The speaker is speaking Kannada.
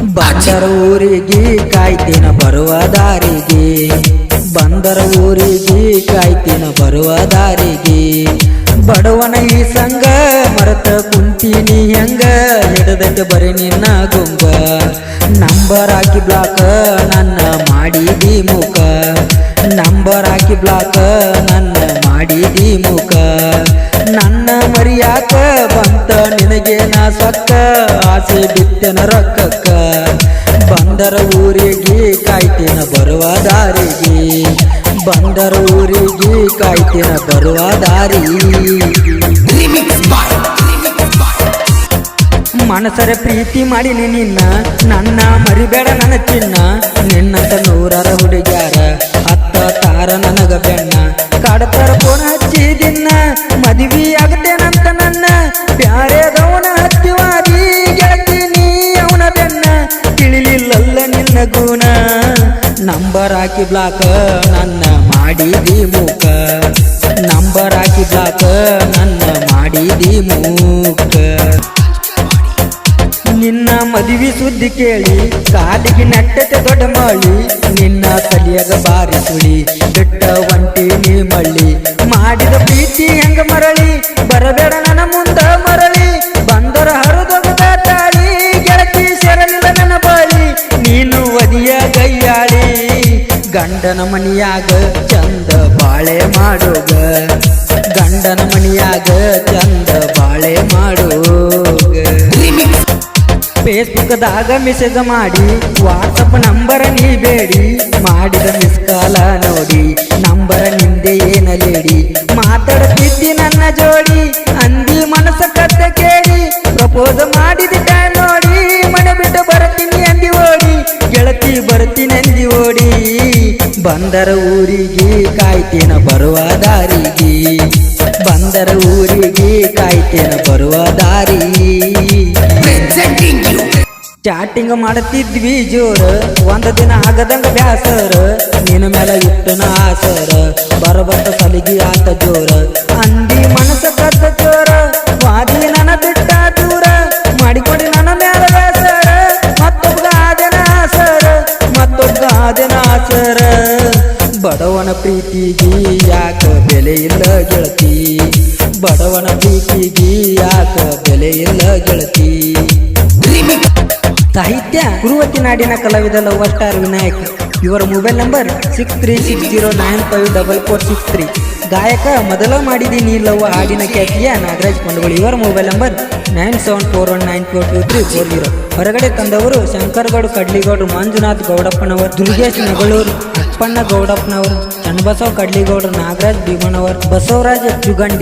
ಬಂದರ ಊರಿಗೆ, ಕಾಯ್ತಿನ ಬರುವ ದಾರಿಗೆ. ಬಂದರ ಊರಿಗೆ, ಕಾಯ್ತಿನ ಬರುವ ದಾರಿಗೆ. ಬಡವನ ಈ ಸಂಘ, ಮರತ ಕುಂತೀನಿ ಹೆಂಗ? ಹಿಡದಂತೆ ಬರೀ ನಿನ್ನ ಗುಂಬ ನಂಬರ್ ಹಾಕಿ ಬ್ಲಾಕ್, ನನ್ನ ಮಾಡಿದಿ ಮುಖ ನಂಬರ್ ಹಾಕಿ ಬ್ಲಾಕ್, ನನ್ನ ಮಾಡಿದಿ ಮುಖ ನನ್ನ ಮರಿಯಾಕ ಬಂತ ನಿನಗೆ ನಾ ಸೊಕ್ಕ. ಆಸೆ ಬಿತ್ತೆನ ರೊಕ್ಕಕ್ಕ. ಬಂದರ ಊರಿಗೆ ಕಾಯ್ತಿನ ಬರುವ ದಾರಿಗೆ. ಬಂದರ ಊರಿಗೆ ಕಾಯ್ತಿನ ಬರುವ ದಾರಿ ಮನಸರ ಪ್ರೀತಿ ಮಾಡಿನಿ ನಿನ್ನ. ನನ್ನ ಮರಿಬೇಡ ನನ್ನ ಚಿನ್ನ. ನಂಬರ್ ಹಾಕಿ ಬ್ಲಾಕ್ ನನ್ನ ಮಾಡಿದಿ ಮೂಕ. ನಂಬರ್ ಹಾಕಿ ಬ್ಲಾಕ್ ನನ್ನ ಮಾಡಿದಿ ಮೂಕ. ನಿನ್ನ ಮದುವೆ ಸುದ್ದಿ ಕೇಳಿ, ಕಾಲಿಗೆ ನೆಟ್ಟತೆ ದೊಡ್ಡ ಮಳಿ. ನಿನ್ನ ಕಲಿಯದ ಬಾರಿ ಸುಳಿ ಬಿಟ್ಟ ಒಂಟಿ ನೀ ಮಳ್ಳಿ. ಮಾಡಿದ ಪ್ರೀತಿ ಹೆಂಗ ಮರಳಿ, ಬರಬೇಡ ನನ್ನ ಮುಂದ. ಗಂಡನ ಮನಿಯಾಗ ಚಂದ ಬಾಳೆ ಮಾಡುಗ. ಗಂಡನ ಮನಿಯಾಗ ಚಂದ ಬಾಳೆ ಮಾಡೋಗ. ಫೇಸ್ಬುಕ್ದಾಗ ಮೆಸೇಜ್ ಮಾಡಿ ವಾಟ್ಸಪ್ ನಂಬರ್ ನೀ ಬೇಡಿ. ಮಾಡಿದ ಮಿಸ್ ಕಾಲ ನೋಡಿ, ನಂಬರ್ ನಿಂದೆ ಏನಲೇಡಿ. ಮಾತಾಡುತ್ತಿದ್ದಿ ನನ್ನ ಜೋಡಿ, ಅಂದಿ ಮನಸ್ಸು ಕತ್ತ ಕೇಳಿ. ಪ್ರಪೋಸ್ ಮಾಡಿದ ಬಂದರ ಊರಿಗೆ ಕಾಯ್ತೇನ ಬರುವ ದಾರಿಗೆ. ಬಂದರ ಊರಿಗೆ ಕಾಯ್ತೇನ ಬರುವ ದಾರಿ ಚಾಟಿಂಗ್ ಮಾಡುತ್ತಿದ್ವಿ ಜೋರ ಒಂದ ದಿನ ಆಗದಂಗ ಬ್ಯಾಸರ. ನಿನ್ನ ಮೇಲೆ ಇಟ್ಟನ ಆಸರ ಬರಬಂತ ಸಲಿಗೆ ಆತ ಜೋರ. ಬಡವನ ಪ್ರೀತಿಗೆ ಯಾಕ ಬೆಲೆ ಇಲ್ಲ ಗೆಳತಿ? ಬಡವನ ಪ್ರೀತಿಗೆ ಯಾಕ ಬೆಲೆ ಇಲ್ಲ ಗೆಳತಿ? ಸಾಹಿತ್ಯ ಕುರುವತಿ ನಾಡಿನ ಕಲಾವಿದ ಲವ್ ಸ್ಟಾರ್ ವಿನಾಯಕ್. ಇವರ mobile number six three six zero nine five double four six three ಗಾಯಕ, ಮೊದಲ ಮಾಡಿದೀನಿ ಲವ್ ಹಾಡಿನ ಖ್ಯಾತಿಯ ನಾಗರಾಜ್ ಕೊಂಡಗಳು ಇವರ mobile number nine seven four one nine four two three four zero ಹೊರಗಡೆ ತಂದವರು ಶಂಕರಗೌಡ, ಕಡ್ಲಿಗೌಡ್, ಮಂಜುನಾಥ್ ಗೌಡಪ್ಪನವರು, ದುರ್ಗೇಶ್ ನಗಳೂರು. ಅಪ್ಪಣ್ಣ ಗೌಡಪ್ಪನವರು ಚನ್ನಬಸವ ಕಡ್ಲಿಗೌಡರು ನಾಗರಾಜ್ ಭೀಮನವರು ಬಸವರಾಜ್ ಚುಗಂಡಿ